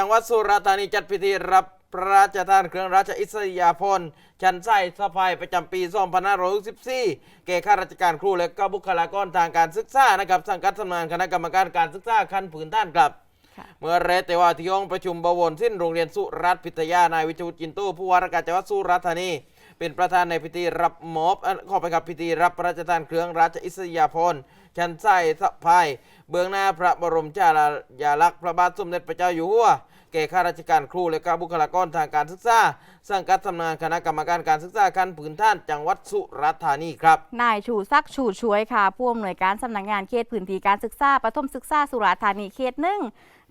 จังหวัดสุราษฎร์ธานีจัดพิธีรับพระราชทานเครื่องราชอิสริยาภรณ์ชั้นไส้สะพายประจำปี2564แก่ข้าราชการครูและก็บุคลากรทางการศึกษานะครับสังกัดสำนักงานคณะกรรมการการศึกษาขั้นพื้นฐานครับค่ะเมื่อเรแต่ว่าที่ห้องประชุมบวรสิ้นโรงเรียนสุรัตน์พิทยานายวิชวุฒิจินโตผู้ว่าราชการจังหวัดสุราษฎร์ธานี เป็นประธานในพิธีรับมอบเอ่อขอไปครับพิธีรับพระราชทานเครื่องราชอิสริยาภรณ์ชั้นไส้สะพาย เบื้องหน้าพระบรมชายาลักษณ์พระบาทสมเด็จพระเจ้าอยู่หัว แก่ข้าราชการครูและก็บุคลากรทางการศึกษาสังกัดสำนักงานคณะกรรมการการศึกษาขั้นพื้นฐานจังหวัดสุราษฎร์ธานีครับนายชูซักดิ์ชูช่วยค่ะผู้อำนวยการสำนักงานเขตพื้นที่การศึกษาประถมศึกษาสุราษฎร์ธานีเขตหนึ่ง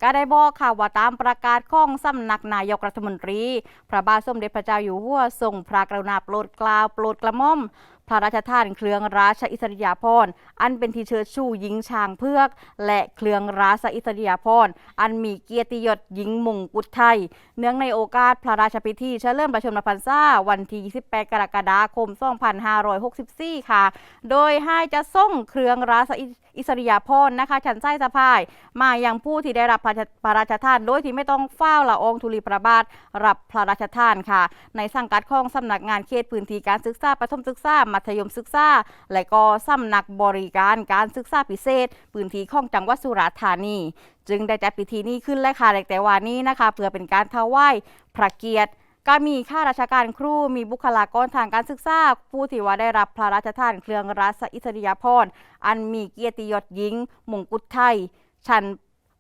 ก็ได้บอกค่ะว่าตามประกาศของสำนักนายกรัฐมนตรี พระบาทสมเด็จพระเจ้าอยู่หัวทรงพระกรุณาโปรดเกล้าโปรดกระหม่อม พระราชทานเครื่องราชอิสริยาภรณ์อันเป็นที่เชิดชูหญิงช้างเพือก และเครื่องราชอิสริยาภรณ์อันมีเกียรติยศหญิงมงกุฎไทย เนื่องในโอกาสพระราชพิธีเฉลิมพระชนมพรรษาวันที่ 28 กรกฎาคม 2564 ค่ะ โดยให้จะส่งเครื่องราช อิสริยาภรณ์นะคะฉันไส้สะพาย มายังผู้ที่ได้รับพระราชพระราชทาน โดยที่ไม่ต้องเฝ้าละอองธุลีพระบาทรับพระราชทานค่ะ ในสังกัดของสำนักงานเขตพื้นที่การศึกษาประถมศึกษา มัธยมศึกษา และก็สำนักบริการการศึกษาพิเศษ พื้นที่ของจังหวัดสุราษฎร์ธานีจึงได้จัดพิธีนี้ขึ้นและค่ะแต่ว่านี้นะคะ เพื่อเป็นการถวายพระเกียรติ ก็มีข้าราชการครูมีบุคลากรทางการศึกษาผู้ที่ว่าได้รับพระราชทานเครื่องราชอิสริยาภรณ์อันมีเกียรติยศหญิงมงกุฎไทยชัน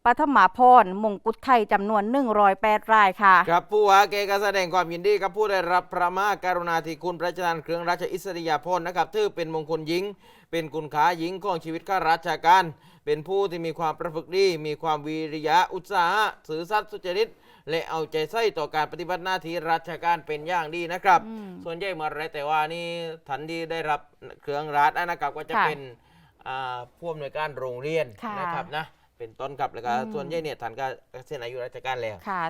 ปฐมาพรมงกุฎไทยจำนวน 108 รายค่ะ ครับผู้ว่าแกก็แสดงความยินดีกับผู้ได้รับพระมหากรุณาธิคุณพระราชทานเครื่องราชอิสริยาภรณ์นะครับถือเป็นมงคลหญิง เป็นคุณค่าหญิงของชีวิตข้าราชการ เป็นผู้ที่มีความประพฤติดีมีความวิริยะอุตสาหะสื่อสัตย์สุจริตและเอาใจใส่ต่อการปฏิบัติหน้าที่ราชการเป็นอย่างดีนะครับอืมส่วนใหญ่มาไรแต่ว่านี่ทันที่ได้รับเครื่องราชนะครับก็จะค่ะเป็นอ่าผู้อำนวยการโรงเรียนค่ะนะครับนะ เป็นต้นครับแล้วก็อืม ส่วนใหญ่เนี่ยท่านก็เกษียณอายุราชการแล้ว ค่ะ